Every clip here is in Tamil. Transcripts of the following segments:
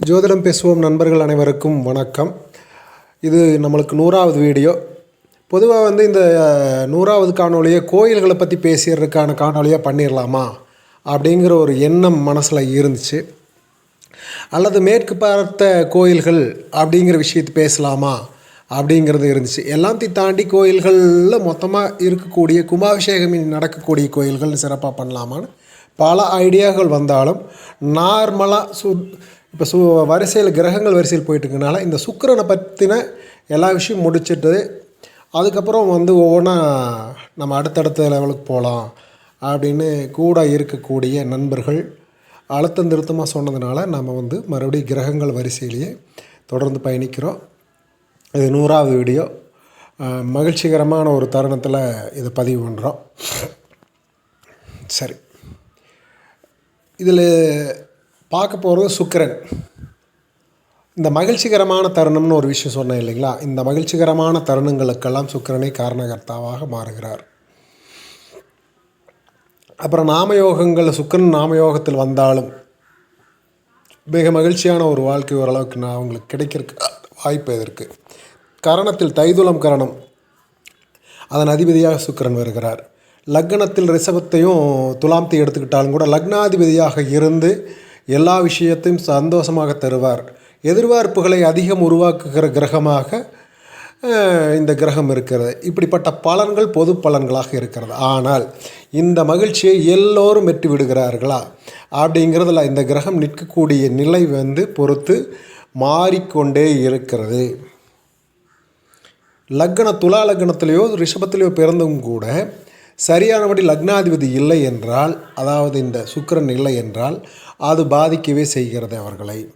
ஜோதிடம் பேசுவோம் நண்பர்கள் அனைவருக்கும் வணக்கம். இது நம்மளுக்கு நூறாவது வீடியோ. பொதுவாக வந்து இந்த நூறாவது காணொலியை கோயில்களை பற்றி பேசுகிறதுக்கான காணொலியாக பண்ணிடலாமா அப்படிங்கிற ஒரு எண்ணம் மனசில் இருந்துச்சு. அல்லது மேற்கு பார்த்த கோயில்கள் அப்படிங்கிற விஷயத்தை பேசலாமா? அப்படிங்கிறது இருந்துச்சு. எல்லாத்தையும் தாண்டி கோயில்களில் மொத்தமாக இருக்கக்கூடிய கும்பாபிஷேகம் நடக்கக்கூடிய கோயில்கள் சிறப்பாக பண்ணலாமான்னு பல ஐடியாக்கள் வந்தாலும் நார்மலாக சு இப்போ சு வரிசையில் கிரகங்கள் வரிசையில் போயிட்டுருக்கனால இந்த சுக்கிரனை பற்றின எல்லா விஷயம் முடிச்சிட்டு அதுக்கப்புறம் வந்து ஒவ்வொன்றா நம்ம அடுத்தடுத்த லெவலுக்கு போகலாம் அப்படின்னு கூட இருக்கக்கூடிய நண்பர்கள் அழுத்தம் திருத்தமாக சொன்னதுனால நம்ம வந்து மறுபடியும் கிரகங்கள் வரிசையிலேயே தொடர்ந்து பயணிக்கிறோம். இது நூறாவது வீடியோ மகிழ்ச்சிகரமான ஒரு தருணத்தில் இதை பதிவு பண்ணுறோம் சரி. இதில் பார்க்க போகிறது சுக்கரன். இந்த மகிழ்ச்சிகரமான தருணம்னு ஒரு விஷயம் சொன்னேன் இல்லைங்களா? இந்த மகிழ்ச்சிகரமான தருணங்களுக்கெல்லாம் சுக்கரனை காரணகர்த்தாவாக மாறுகிறார். அப்புறம் நாமயோகங்கள் சுக்கரன் நாமயோகத்தில் வந்தாலும் மிக மகிழ்ச்சியான ஒரு வாழ்க்கை ஓரளவுக்கு நான் அவங்களுக்கு கிடைக்கிறதுக்கு வாய்ப்பு எதற்கு? கரணத்தில் தைதுளம் கரணம். அதன் அதிபதியாக சுக்கரன் வருகிறார். லக்னத்தில் ரிஷபத்தையும் துலாம்த்தை எடுத்துக்கிட்டாலும் கூட லக்னாதிபதியாக இருந்து எல்லா விஷயத்தையும் சந்தோஷமாக தருவார். எதிர்பார்ப்புகளை அதிகம் உருவாக்குகிற கிரகமாக இந்த கிரகம் இருக்கிறது. இப்படிப்பட்ட பலன்கள் பொது பலன்களாக இருக்கிறது. ஆனால் இந்த மகிழ்ச்சியை எல்லோரும் வெற்றி விடுகிறார்களா? அப்படிங்கிறதுல இந்த கிரகம் நிற்கக்கூடிய நிலை வந்து பொறுத்து மாறிக்கொண்டே இருக்கிறது. லக்ன துலா லக்னத்திலேயோ ரிஷபத்திலேயோ பிறந்தும் கூட சரியானபடி லக்னாதிபதி இல்லை என்றால் அதாவது இந்த சுக்கிரன் இல்லை என்றால் அது பாதிக்கவே செய்கிறது அவர்களை.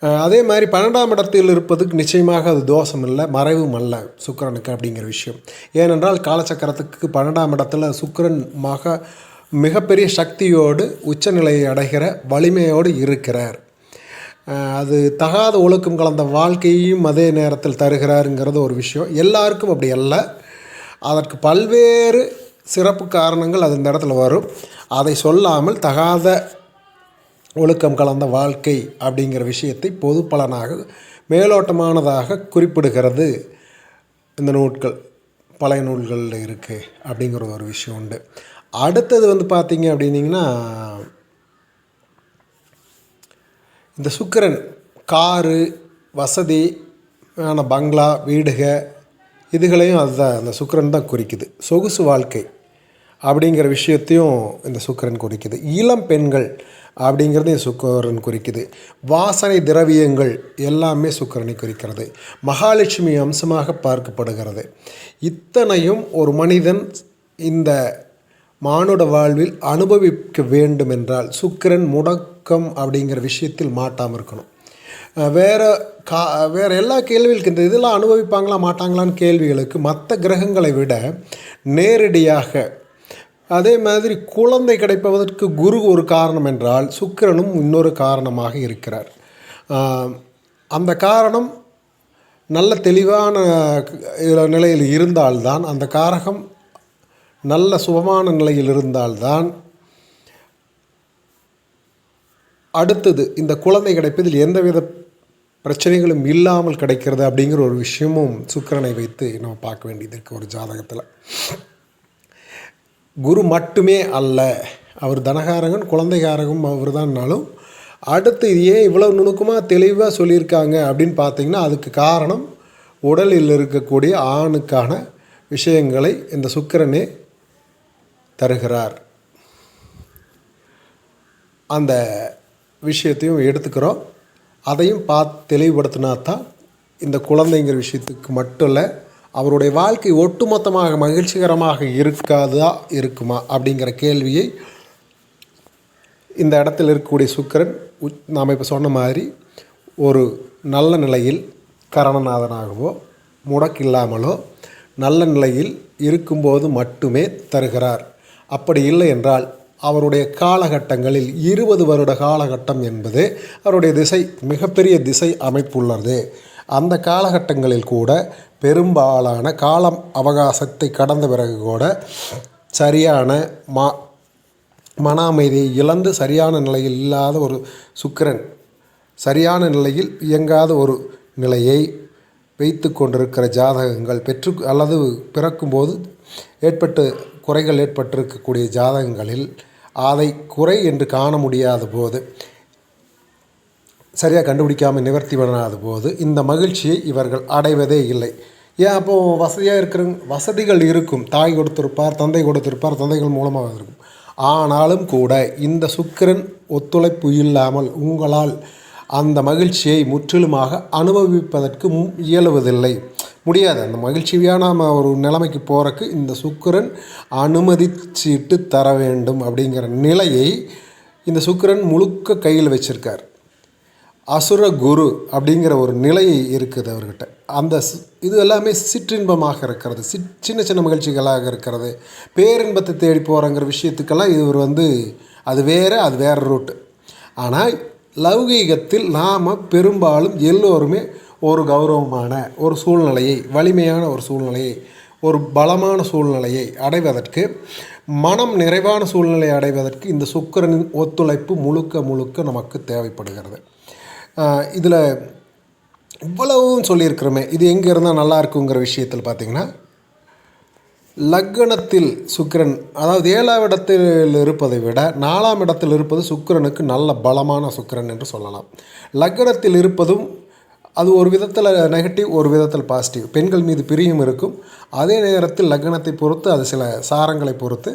அதே மாதிரி பன்னெண்டாம் இடத்தில் இருப்பதுக்கு நிச்சயமாக அது தோஷம் இல்லை மறைவும் அல்ல சுக்கரனுக்கு அப்படிங்கிற விஷயம். ஏனென்றால் காலச்சக்கரத்துக்கு பன்னெண்டாம் இடத்துல சுக்கிரன் மக மிகப்பெரிய சக்தியோடு உச்சநிலையை அடைகிற வலிமையோடு இருக்கிறார். அது தகாத ஒழுக்கம் கலந்த வாழ்க்கையையும் அதே நேரத்தில் தருகிறாருங்கிறது ஒரு விஷயம். எல்லாருக்கும் அப்படி அல்ல. அதற்கு பல்வேறு சிறப்பு காரணங்கள் அது இந்த இடத்துல வரும். அதை சொல்லாமல் தகாத ஒழுக்கம் கலந்த வாழ்க்கை அப்படிங்கிற விஷயத்தை பொது பலனாக மேலோட்டமானதாக குறிப்பிடுகிறது. இந்த நூட்கள் பழைய நூல்களில் இருக்குது அப்படிங்கிற ஒரு விஷயம் உண்டு. அடுத்தது வந்து பார்த்தீங்க அப்படின்னிங்கன்னா இந்த சுக்கிரன் காரு வசதி ஆன பங்களா வீடுக இதுகளையும் அதுதான் அந்த சுக்கிரன் தான் குறிக்குது. சொகுசு வாழ்க்கை அப்படிங்கிற விஷயத்தையும் இந்த சுக்கிரன் குறிக்குது. இளம் பெண்கள் அப்படிங்கிறது சுக்கரன் குறிக்குது. வாசனை திரவியங்கள் எல்லாமே சுக்கிரனை குறிக்கிறது. மகாலட்சுமி அம்சமாக பார்க்கப்படுகிறது. இத்தனையும் ஒரு மனிதன் இந்த மானுட வாழ்வில் அனுபவிக்க வேண்டும் என்றால் சுக்கிரன் முடக்கம் அப்படிங்கிற விஷயத்தில் மாட்டாமல் இருக்கணும். வேறு வேற கா வேறு எல்லா கேள்விகளுக்கு இந்த இதெல்லாம் அனுபவிப்பாங்களா மாட்டாங்களான்னு கேள்விகளுக்கு மற்ற கிரகங்களை விட நேரடியாக அதே மாதிரி குழந்தை கிடைப்பதற்கு குரு ஒரு காரணம் என்றால் சுக்கிரனும் இன்னொரு காரணமாக இருக்கிறார். அந்த காரணம் நல்ல தெளிவான நிலையில் இருந்தால்தான் அந்த காரகம் நல்ல சுபமான நிலையில் இருந்தால்தான் அடுத்தது இந்த குழந்தை கிடைப்பதில் எந்தவித பிரச்சனைகளும் இல்லாமல் கிடைக்கிறது அப்படிங்கிற ஒரு விஷயமும் சுக்கிரனை வைத்து நம்ம பார்க்க வேண்டியது இருக்குது ஒரு ஜாதகத்தில். குரு மட்டுமே அல்ல. அவர் தனகாரகன் குழந்தைகாரகம் அவர் தான்னாலும் அடுத்து இது ஏன் இவ்வளோ நுணுக்கமாக தெளிவாக சொல்லியிருக்காங்க அப்படின்னு பார்த்தீங்கன்னா அதுக்கு காரணம் உடலில் இருக்கக்கூடிய ஆணுக்கான விஷயங்களை இந்த சுக்கிரனே தருகிறார். அந்த விஷயத்தையும் எடுத்துக்கிறோம். அதையும் பார்த்து தெளிவுபடுத்தினா தான் இந்த குழந்தைங்கிற விஷயத்துக்கு மட்டும் இல்லை அவருடைய வாழ்க்கை ஒட்டுமொத்தமாக மகிழ்ச்சிகரமாக இருக்காதா இருக்குமா அப்படிங்கிற கேள்வியை இந்த இடத்தில் இருக்கக்கூடிய சுக்கிரன் நாம் இப்போ சொன்ன மாதிரி ஒரு நல்ல நிலையில் கரணநாதனாகவோ முடக்கில்லாமலோ நல்ல நிலையில் இருக்கும்போது மட்டுமே தருகிறார். அப்படி இல்லை என்றால் அவருடைய காலகட்டங்களில் இருபது வருட காலகட்டம் என்பது அவருடைய திசை மிகப்பெரிய திசை அமைப்புள்ளது. அந்த காலகட்டங்களில் கூட பெரும்பாலான காலம் அவகாசத்தை கடந்த பிறகு கூட சரியான மா மன அமைதியை இழந்து சரியான நிலையில் இல்லாத ஒரு சுக்கிரன் சரியான நிலையில் இயங்காத ஒரு நிலையை வைத்து கொண்டிருக்கிற ஜாதகங்கள் பெற்று அல்லது பிறக்கும்போது ஏற்பட்டு குறைகள் ஏற்பட்டிருக்கக்கூடிய ஜாதகங்களில் அதை குறை என்று காண முடியாத போது சரியாக கண்டுபிடிக்காமல் நிவர்த்தி பண்ணாத போது இந்த மகிழ்ச்சியை இவர்கள் அடைவதே இல்லை. ஏன் அப்போது வசதியாக இருக்கிற வசதிகள் இருக்கும். தாய் கொடுத்திருப்பார் தந்தை கொடுத்திருப்பார் தந்தைகள் மூலமாக இருக்கும். ஆனாலும் கூட இந்த சுக்கிரன் ஒத்துழைப்பு இல்லாமல் உங்களால் அந்த மகிழ்ச்சியை முற்றிலுமாக அனுபவிப்பதற்கு மு- இயலுவதில்லை. முடியாது. அந்த மகிழ்ச்சியாக நாம் ஒரு நிலைமைக்கு போகிறக்கு இந்த சுக்கிரன் அனுமதிச்சிட்டு தர வேண்டும் அப்படிங்கிற நிலையை இந்த சுக்கிரன் முழுக்க கையில் வச்சுருக்கார். அசுர குரு அப்படிங்கிற ஒரு நிலை இருக்குது அவர்கிட்ட. அந்த இது எல்லாமே சிற்றின்பமாக இருக்கிறது. சிற் சின்ன சின்ன மகிழ்ச்சிகளாக இருக்கிறது. பேரின்பத்தை தேடி போகிறங்கிற விஷயத்துக்கெல்லாம் இவர் வந்து அது வேறு அது வேறு ரூட்டு ஆனால் லௌகீகத்தில் நாம் பெரும்பாலும் எல்லோருமே ஒரு கௌரவமான ஒரு சூழ்நிலையை வலிமையான ஒரு சூழ்நிலையை ஒரு பலமான சூழ்நிலையை அடைவதற்கு மனம் நிறைவான சூழ்நிலையை அடைவதற்கு இந்த சுக்கரனின் ஒத்துழைப்பு முழுக்க முழுக்க நமக்கு தேவைப்படுகிறது. இதில் இவ்வளவும் சொல்லியிருக்கிறோமே இது எங்கே இருந்தால் நல்லா இருக்குங்கிற விஷயத்தில் பார்த்தீங்கன்னா லக்னத்தில் சுக்கிரன் அதாவது ஏழாம் இடத்தில் இருப்பதை விட நாலாம் இடத்தில் இருப்பது சுக்கிரனுக்கு நல்ல பலமான சுக்கிரன் என்று சொல்லலாம். லக்னத்தில் இருப்பதும் அது ஒரு விதத்தில் நெகட்டிவ் ஒரு விதத்தில் பாசிட்டிவ். பெண்கள் மீது பிரியும் இருக்கும். அதே நேரத்தில் லக்னத்தை பொறுத்து அது சில சாரங்களை பொறுத்து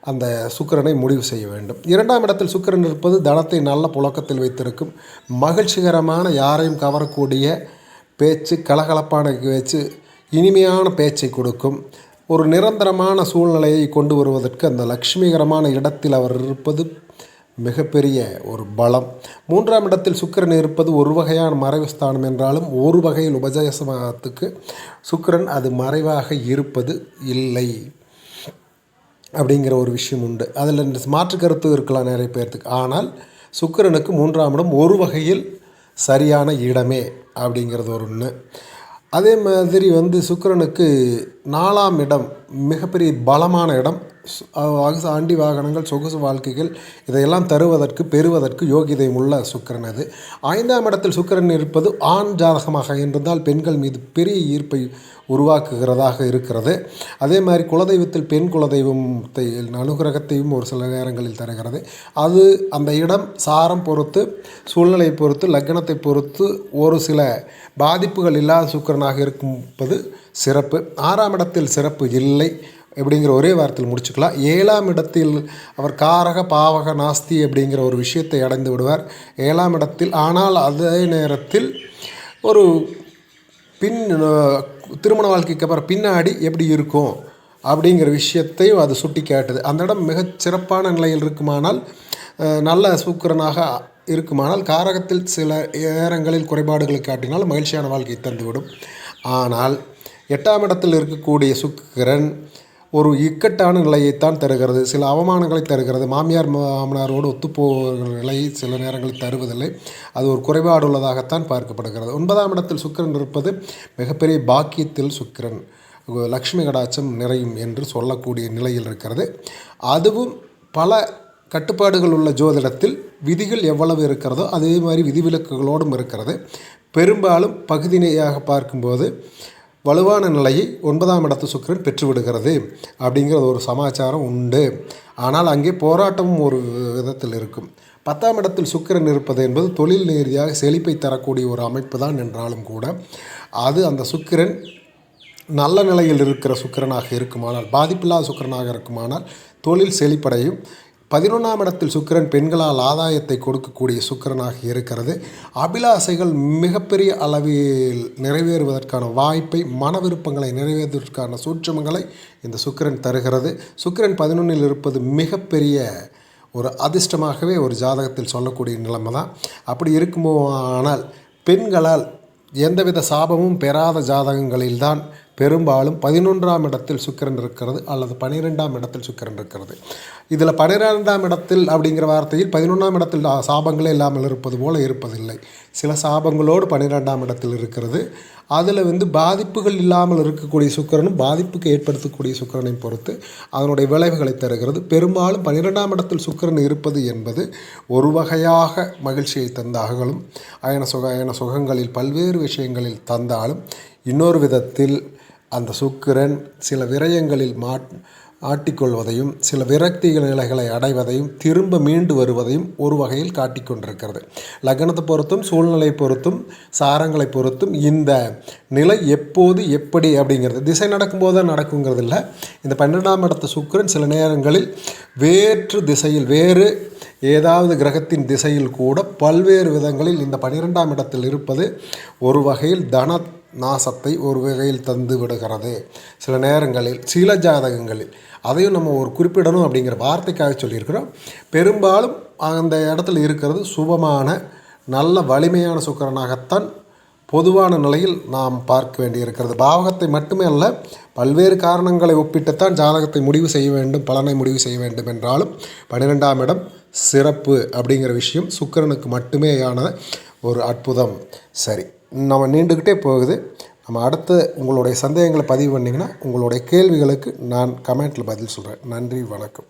அந்த சுக்கிரனை முடிவு செய்ய வேண்டும். இரண்டாம் இடத்தில் சுக்கிரன் இருப்பது தனத்தை நல்ல புழக்கத்தில் வைத்திருக்கும். மகிழ்ச்சிகரமான யாரையும் கவரக்கூடிய பேச்சு கலகலப்பான பேச்சு இனிமையான பேச்சை கொடுக்கும். ஒரு நிரந்தரமான சூழ்நிலையை கொண்டு வருவதற்கு அந்த லக்ஷ்மிகரமான இடத்தில் அவர் இருப்பது மிகப்பெரிய ஒரு பலம். மூன்றாம் இடத்தில் சுக்கிரன் இருப்பது ஒரு வகையான மறைவு ஸ்தானம் என்றாலும் ஒரு வகையில் உபஜயசமாகத்துக்கு சுக்கிரன் அது மறைவாக இருப்பது இல்லை. அப்படிங்கிற ஒரு விஷயம் உண்டு. அதில் மாற்று கருத்து இருக்கலாம் நிறைய பேர்த்துக்கு. ஆனால் சுக்கிரனுக்கு மூன்றாம் இடம் ஒரு வகையில் சரியான இடமே அப்படிங்கிறது ஒரு ஒன்று அதே மாதிரி வந்து சுக்கிரனுக்கு நாலாம் இடம் மிகப்பெரிய பலமான இடம் ஆண்டி வாகனங்கள் சொகுசு வாழ்க்கைகள் இதையெல்லாம் தருவதற்கு பெறுவதற்கு யோகிதை உள்ள சுக்கிரன் அது. ஐந்தாம் இடத்தில் சுக்கிரன் இருப்பது ஆண் ஜாதகமாக இருந்தால் பெண்கள் மீது பெரிய ஈர்ப்பை உருவாக்குகிறதாக இருக்கிறது. அதே மாதிரி குலதெய்வத்தில் பெண் குலதெய்வத்தை அனுகிரகத்தையும் ஒரு சில நேரங்களில் தருகிறது. அது அந்த இடம் சாரம் பொறுத்து சூழ்நிலையை பொறுத்து லக்னத்தை பொறுத்து ஒரு சில பாதிப்புகள் இல்லாத சுக்கிரனாக இருப்பது சிறப்பு. ஆறாம் இடத்தில் சிறப்பு இல்லை. அப்படிங்கிற ஒரே வார்த்தையில் முடிச்சுக்கலாம். ஏழாம் இடத்தில் அவர் காரக பாவக நாஸ்தி அப்படிங்கிற ஒரு விஷயத்தை அடைந்து விடுவார். ஏழாம் இடத்தில் ஆனால் அதே நேரத்தில் ஒரு பின் திருமண வாழ்க்கைக்கு அப்புறம் பின்னாடி எப்படி இருக்கும் அப்படிங்கிற விஷயத்தையும் அது சுட்டி காட்டுது. அந்த இடம் மிகச் சிறப்பான நிலையில் இருக்குமானால் நல்ல சூக்கரனாக இருக்குமானால் காரகத்தில் சில நேரங்களில் குறைபாடுகளை காட்டினால் மகிழ்ச்சியான வாழ்க்கை தந்துவிடும். ஆனால் எட்டாம் இடத்தில் இருக்கக்கூடிய சுக்கிரன் ஒரு இக்கட்டான நிலையைத்தான் தருகிறது. சில அவமானங்களை தருகிறது. மாமியார் மாமனாரோடு ஒத்துப்போகிற நிலையை சில நேரங்களில் தருவதில்லை. அது ஒரு குறைபாடு உள்ளதாகத்தான் பார்க்கப்படுகிறது. ஒன்பதாம் இடத்தில் சுக்கிரன் இருப்பது மிகப்பெரிய பாக்கியத்தில் சுக்கிரன். லக்ஷ்மி கடாட்சம் நிறையும் என்று சொல்லக்கூடிய நிலையில் இருக்கிறது. அதுவும் பல கட்டுப்பாடுகள் உள்ள ஜோதிடத்தில் விதிகள் எவ்வளவு இருக்கிறதோ அதே மாதிரி விதிவிலக்குகளோடும் இருக்கிறது. பெரும்பாலும் பகுதியாக பார்க்கும்போது வலுவான நிலையை ஒன்பதாம் இடத்து சுக்கிரன் பெற்றுவிடுகிறது அப்படிங்கிறது ஒரு சமாச்சாரம் உண்டு. ஆனால் அங்கே போராட்டமும் ஒரு விதத்தில் இருக்கும். பத்தாம் இடத்தில் சுக்கிரன் இருப்பது என்பது தொழில் ரீதியாக செழிப்பை தரக்கூடிய ஒரு அமைப்பு தான் என்றாலும் கூட அது அந்த சுக்கிரன் நல்ல நிலையில் இருக்கிற சுக்கிரனாக இருக்குமானால் பாதிப்பில்லாத சுக்கிரனாக இருக்குமானால் தொழில் செழிப்படையும் பதினொன்றாம் இடத்தில் சுக்கிரன் பெண்களால் ஆதாயத்தை கொடுக்கக்கூடிய சுக்கிரனாக இருக்கிறது. அபிலாசைகள் மிகப்பெரிய அளவில் நிறைவேறுவதற்கான வாய்ப்பை மன விருப்பங்களை நிறைவேறுவதற்கான சூட்சமங்களை இந்த சுக்கிரன் தருகிறது. சுக்கிரன் பதினொன்றில் இருப்பது மிகப்பெரிய ஒரு அதிர்ஷ்டமாகவே ஒரு ஜாதகத்தில் சொல்லக்கூடிய நிலைமை தான் அப்படி இருக்குமோ ஆனால் பெண்களால் எந்தவித சாபமும் பெறாத ஜாதகங்களில்தான் பெரும்பாலும் பதினொன்றாம் இடத்தில் சுக்கிரன் இருக்கிறது அல்லது பனிரெண்டாம் இடத்தில் சுக்கிரன் இருக்கிறது. இதில் பனிரெண்டாம் இடத்தில் அப்படிங்கிற வார்த்தையில் பதினொன்றாம் இடத்தில் சாபங்களே இல்லாமல் இருப்பது போல இருப்பதில்லை. சில சாபங்களோடு பனிரெண்டாம் இடத்தில் இருக்கிறது. அதில் வந்து பாதிப்புகள் இல்லாமல் இருக்கக்கூடிய சுக்கிரனும் பாதிப்புக்கு ஏற்படுத்தக்கூடிய சுக்கரனை பொறுத்து அதனுடைய விளைவுகளை தருகிறது. பெரும்பாலும் பன்னிரெண்டாம் இடத்தில் சுக்கரன் இருப்பது என்பது ஒரு வகையாக மகிழ்ச்சியை தந்தார்களும் அயன சுக அயன சுகங்களில் பல்வேறு விஷயங்களில் தந்தாலும் இன்னொரு விதத்தில் அந்த சுக்கிரன் சில விரயங்களில் மாட் ஆட்டிக்கொள்வதையும் சில விரக்தி நிலைகளை அடைவதையும் திரும்ப மீண்டு வருவதையும் ஒரு வகையில் காட்டிக்கொண்டிருக்கிறது. லக்னத்தை பொறுத்தும் சூழ்நிலை பொறுத்தும் சாரங்களை பொறுத்தும் இந்த நிலை எப்போது எப்படி அப்படிங்கிறது திசை நடக்கும்போது தான் நடக்குங்கிறது இல்லை. இந்த பன்னெண்டாம் இடத்து சுக்கிரன் சில நேரங்களில் வேற்று திசையில் வேறு ஏதாவது கிரகத்தின் திசையில் கூட பல்வேறு விதங்களில் இந்த பன்னிரெண்டாம் இடத்தில் இருப்பது ஒரு வகையில் தன நாசத்தை ஒரு வகையில் தந்து விடுகிறது. சில நேரங்களில் சில ஜாதகங்களில் அதையும் நம்ம ஒரு குறிப்பிடணும் அப்படிங்கிற வார்த்தைக்காக சொல்லியிருக்கிறோம். பெரும்பாலும் அந்த இடத்துல இருக்கிறது சுபமான நல்ல வலிமையான சுக்கிரனாகத்தான் பொதுவான நிலையில் நாம் பார்க்க வேண்டியிருக்கிறது. பாவகத்தை மட்டுமே அல்ல பல்வேறு காரணங்களை ஒப்பிட்டுத்தான் ஜாதகத்தை முடிவு செய்ய வேண்டும் பலனை முடிவு செய்ய வேண்டும் என்றாலும் பன்னிரெண்டாம் இடம் சிறப்பு அப்படிங்கிற விஷயம் சுக்கிரனுக்கு மட்டுமேயான ஒரு அற்புதம். சரி. நம்ம நீண்டுக்கிட்டே போகுது. நம்ம அடுத்து உங்களுடைய சந்தேகங்களை பதிவு பண்ணிங்கன்னா உங்களுடைய கேள்விகளுக்கு நான் கமெண்ட்டில் பதில் சொல்கிறேன் நன்றி வணக்கம்.